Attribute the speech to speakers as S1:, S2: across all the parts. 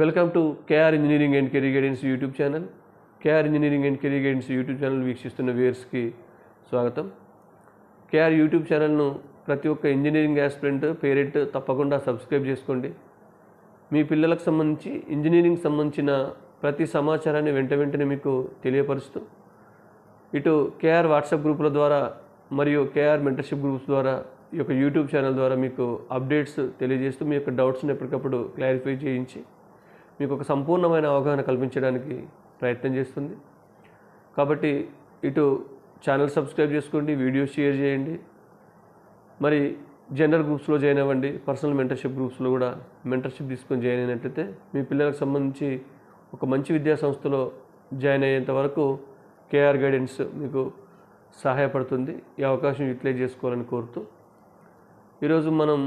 S1: Welcome to KR engineering and career guidance YouTube channel. KR engineering and career guidance YouTube channel వీక్షిస్తున్న వ్యూయర్స్కి స్వాగతం. KR YouTube ఛానల్ను ప్రతి ఒక్క ఇంజనీరింగ్ ఆస్పిరెంట్ పేరెంట్ తప్పకుండా సబ్స్క్రైబ్ చేసుకోండి. మీ పిల్లలకు సంబంధించి ఇంజనీరింగ్ సంబంధించిన ప్రతి సమాచారాన్ని వెంట వెంటనే మీకు తెలియపరుస్తూ ఇటు కేఆర్ వాట్సాప్ గ్రూపుల ద్వారా మరియు కేఆర్ మెంటర్షిప్ గ్రూప్స్ ద్వారా ఈ యొక్క యూట్యూబ్ ఛానల్ ద్వారా మీకు అప్డేట్స్ తెలియజేస్తూ మీ యొక్క డౌట్స్ని ఎప్పటికప్పుడు క్లారిఫై చేయించి మీకు ఒక సంపూర్ణమైన అవగాహన కల్పించడానికి ప్రయత్నం చేస్తుంది. కాబట్టి ఇటు ఛానల్ సబ్స్క్రైబ్ చేసుకోండి వీడియోస్ షేర్ చేయండి. మరి జనరల్ గ్రూప్స్లో జాయిన్ అవ్వండి పర్సనల్ మెంటర్షిప్ గ్రూప్స్లో కూడా మెంటర్షిప్ తీసుకొని జాయిన్ అయినట్లయితే మీ పిల్లలకు సంబంధించి ఒక మంచి విద్యా సంస్థలో జాయిన్ అయ్యేంత వరకు కేఆర్ గైడెన్స్ మీకు సహాయపడుతుంది. ఈ అవకాశం యూటిలైజ్ చేసుకోవాలని కోరుతూ. ఈరోజు మనం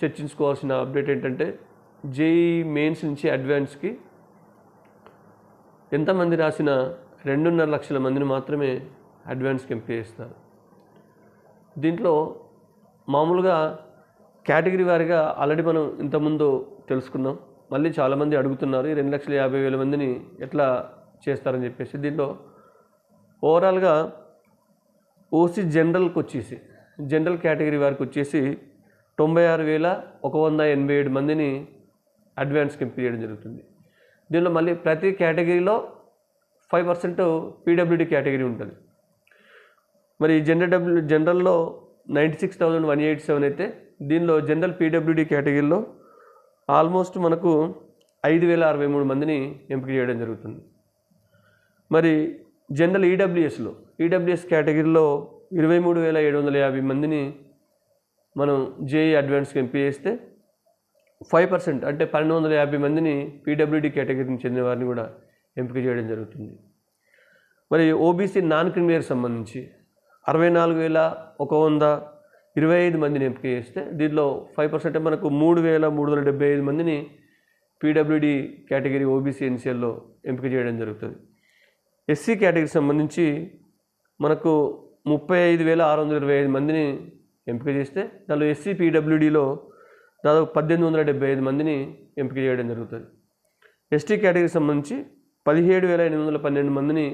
S1: చర్చించుకోవాల్సిన అప్డేట్ ఏంటంటే జేఈ మెయిన్స్ నుంచి అడ్వాన్స్కి ఎంతమంది రాసిన రెండున్నర లక్షల మందిని మాత్రమే అడ్వాన్స్కి ఎంపిక చేస్తారు. దీంట్లో మామూలుగా కేటగిరీ వారిగా ఆల్రెడీ మనం ఇంతకుముందు తెలుసుకున్నాం. మళ్ళీ చాలామంది అడుగుతున్నారు ఈ రెండు లక్షల యాభై వేల మందిని ఎట్లా చేస్తారని చెప్పేసి. దీంట్లో ఓవరాల్గా ఓసీ జనరల్కి వచ్చేసి జనరల్ కేటగిరీ వారికి వచ్చేసి తొంభై ఆరు వేల ఒక వంద ఎనభై ఏడు మందిని అడ్వాన్స్ ఎంపిక చేయడం జరుగుతుంది. దీనిలో మళ్ళీ ప్రతి కేటగిరీలో ఫైవ్ పర్సెంట్ పీడబ్ల్యూడి కేటగిరీ ఉంటుంది. మరి general W జనరల్లో ninety six thousand one eight seven అయితే దీనిలో జనరల్ పీడబ్ల్యూడి కేటగిరీలో ఆల్మోస్ట్ మనకు ఐదు వేల అరవై మూడు మందిని ఎంపిక చేయడం జరుగుతుంది. మరి జనరల్ ఈడబ్ల్యూఎస్లో ఈడబ్ల్యూఎస్ కేటగిరీలో ఇరవై మూడు వేల ఏడు వందల యాభై మందిని మనం జేఈ అడ్వాన్స్కి ఎంపిక చేస్తే ఫైవ్ పర్సెంట్ అంటే పన్నెండు వందల యాభై మందిని పీడబ్ల్యూడి కేటగిరీకి చెందిన వారిని కూడా ఎంపిక చేయడం జరుగుతుంది. మరి ఓబీసీ నాన్ క్రిమియర్ సంబంధించి అరవై నాలుగు వేల ఒక వంద ఇరవై ఐదు మందిని ఎంపిక చేస్తే దీనిలో ఫైవ్ పర్సెంట్ మనకు మూడు వేల మూడు వందల డెబ్బై ఐదు మందిని పీడబ్ల్యూడి కేటగిరీ ఓబీసీ ఎన్సీఎల్లో ఎంపిక చేయడం జరుగుతుంది. ఎస్సీ కేటగిరీ సంబంధించి మనకు ముప్పై ఐదు వేల ఆరు వందల ఇరవై ఐదు మందిని ఎంపిక చేస్తే దానిలో ఎస్సీ పీడబ్ల్యూడిలో దాదాపు పద్దెనిమిది వందల డెబ్బై ఐదు మందిని ఎంపిక చేయడం జరుగుతుంది. ఎస్టీ కేటగిరీకి సంబంధించి పదిహేడు వేల ఎనిమిది వందల పన్నెండు మందిని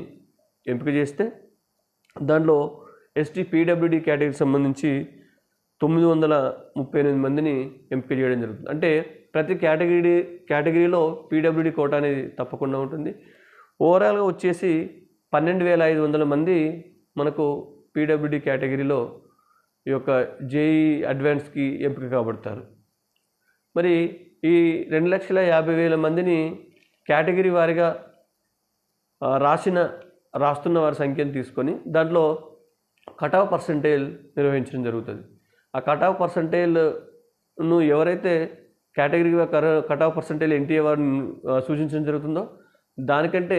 S1: ఎంపిక చేస్తే దాంట్లో ఎస్టీ పీడబ్ల్యూడి కేటగిరీకి సంబంధించి తొమ్మిది వందల ముప్పై ఎనిమిది మందిని ఎంపిక చేయడం జరుగుతుంది. అంటే ప్రతి కేటగిరీ కేటగిరీలో పీడబ్ల్యూడి కోట అనేది తప్పకుండా ఉంటుంది. ఓవరాల్గా వచ్చేసి పన్నెండు వేల ఐదు వందల మంది మనకు పీడబ్ల్యూడి కేటగిరీలో ఈ యొక్క జేఈ అడ్వాన్స్కి ఎంపిక కాబడతారు. మరి ఈ రెండు లక్షల యాభై వేల మందిని కేటగిరీ వారిగా రాసిన రాస్తున్న వారి సంఖ్యను తీసుకొని దాంట్లో కటాఫ్ పర్సంటేజ్ నిర్వహించడం జరుగుతుంది. ఆ కటాఫ్ పర్సంటేజ్ను ఎవరైతే category cut off percentage NTA వారిని సూచించడం జరుగుతుందో దానికంటే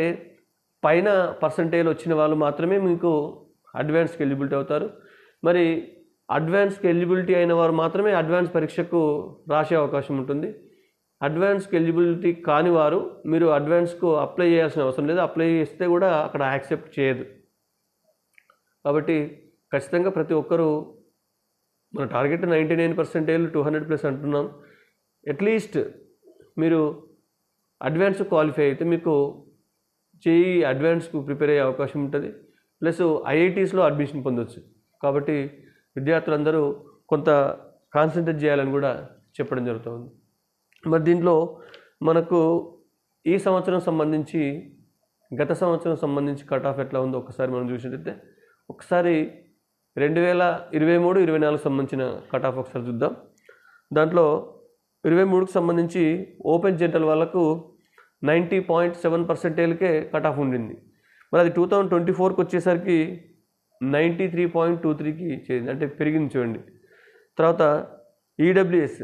S1: పైన పర్సంటేజ్ వచ్చిన వాళ్ళు మాత్రమే మీకు అడ్వాన్స్కి ఎలిజిబిలిటీ అవుతారు. మరి అడ్వాన్స్కి ఎలిజిబిలిటీ అయిన వారు మాత్రమే అడ్వాన్స్ పరీక్షకు రాసే అవకాశం ఉంటుంది. అడ్వాన్స్కి ఎలిజిబిలిటీ కాని వారు మీరు అడ్వాన్స్కు అప్లై చేయాల్సిన అవసరం లేదు. అప్లై చేస్తే కూడా అక్కడ యాక్సెప్ట్ చేయదు. కాబట్టి ఖచ్చితంగా ప్రతి ఒక్కరూ మన target ninety nine percentage two hundred plus అంటున్నాం. అట్లీస్ట్ మీరు అడ్వాన్స్ క్వాలిఫై అయితే మీకు చేయి అడ్వాన్స్కు ప్రిపేర్ అయ్యే అవకాశం ఉంటుంది. ప్లస్ ఐఐటీస్లో అడ్మిషన్ పొందొచ్చు. కాబట్టి విద్యార్థులందరూ కొంత కాన్సన్ట్రేట్ చేయాలని కూడా చెప్పడం జరుగుతుంది. మరి దీంట్లో మనకు ఈ సంవత్సరం సంబంధించి గత సంవత్సరం సంబంధించి కట్ ఆఫ్ ఎట్లా ఉందో ఒకసారి మనం చూసినట్టయితే ఒకసారి రెండు వేల ఇరవై మూడు ఇరవై నాలుగు సంబంధించిన కట్ ఆఫ్ ఒకసారి చూద్దాం. దాంట్లో ఇరవై మూడుకు సంబంధించి ఓపెన్ జనరల్ వాళ్ళకు నైంటీ పాయింట్ సెవెన్ పర్సెంటేజ్కే కట్ ఆఫ్ ఉండింది. మరి అది టూ థౌజండ్ ట్వంటీ ఫోర్కి వచ్చేసరికి నైంటీ త్రీ పాయింట్ టూ త్రీకి చేరింది అంటే పెరిగింది చూడండి. తర్వాత ఈడబ్ల్యూఎస్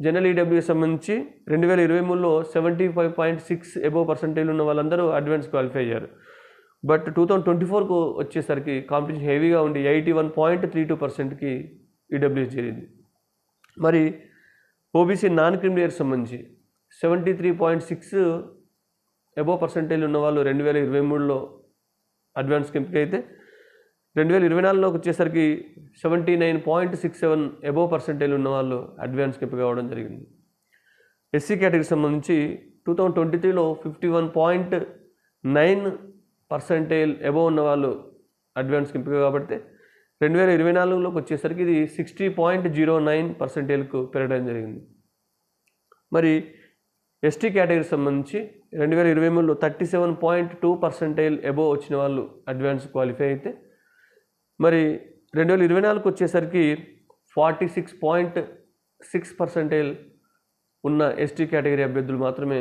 S1: జనరల్ ఈడబ్ల్యూఎస్ సంబంధించి రెండు వేల ఇరవై మూడులో seventy five point six above percentage ఉన్న వాళ్ళందరూ అడ్వాన్స్ క్వాలిఫై అయ్యారు. బట్ టూ థౌజండ్ ట్వంటీ ఫోర్కు వచ్చేసరికి కాంపిటీషన్ హెవీగా ఉండి eighty one point three two పర్సెంట్కి ఈడబ్ల్యూఎస్ చేరింది. మరి ఓబీసీ నాన్ క్రిమిలియర్ సంబంధించి seventy three point six above percentage ఉన్న వాళ్ళు రెండు వేల ఇరవై మూడులో అడ్వాన్స్ కంపెనీ అయితే రెండు వేల ఇరవై నాలుగులోకి వచ్చేసరికి seventy nine point six seven above percentage ఉన్న వాళ్ళు అడ్వాన్స్కి ఎంపిక కావడం జరిగింది. ఎస్సీ కేటగిరీకి సంబంధించి టూ థౌజండ్ ట్వంటీ త్రీలో fifty one point nine percentage above ఉన్న వాళ్ళు అడ్వాన్స్కి ఎంపిక కాబట్టి రెండు వేల ఇరవై నాలుగులోకి వచ్చేసరికి ఇది సిక్స్టీ పాయింట్ జీరో నైన్ పర్సెంటేజ్కు పెరగడం జరిగింది. మరి ఎస్టీ కేటగిరీకి సంబంధించి రెండు వేల ఇరవై మూడులో thirty seven point two percentage above వచ్చిన వాళ్ళు అడ్వాన్స్ క్వాలిఫై అయితే మరి రెండు వేల ఇరవై నాలుగు వచ్చేసరికి forty six point six percentage ఉన్న ఎస్టీ కేటగిరీ అభ్యర్థులు మాత్రమే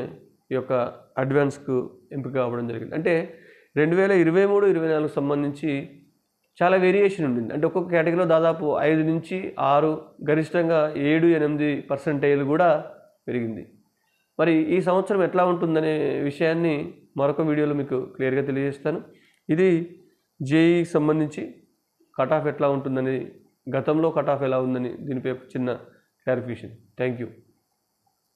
S1: ఈ యొక్క అడ్వాన్స్కు ఎంపిక అవ్వడం జరిగింది. అంటే రెండు వేల ఇరవై మూడు ఇరవై నాలుగు సంబంధించి చాలా వేరియేషన్ ఉండింది. అంటే ఒక్కొక్క కేటగిరీలో దాదాపు ఐదు నుంచి ఆరు గరిష్టంగా ఏడు ఎనిమిది పర్సెంటేజ్ కూడా పెరిగింది. మరి ఈ సంవత్సరం ఎట్లా ఉంటుందనే విషయాన్ని మరొక వీడియోలో మీకు క్లియర్గా తెలియజేస్తాను. ఇది జేఈకి సంబంధించి కట్ ఆఫ్ ఎట్లా ఉంటుందని గతంలో కట్ ఆఫ్ ఎలా ఉందని దీనిపై ఒక చిన్న క్లారిఫికేషన్ థ్యాంక్ యూ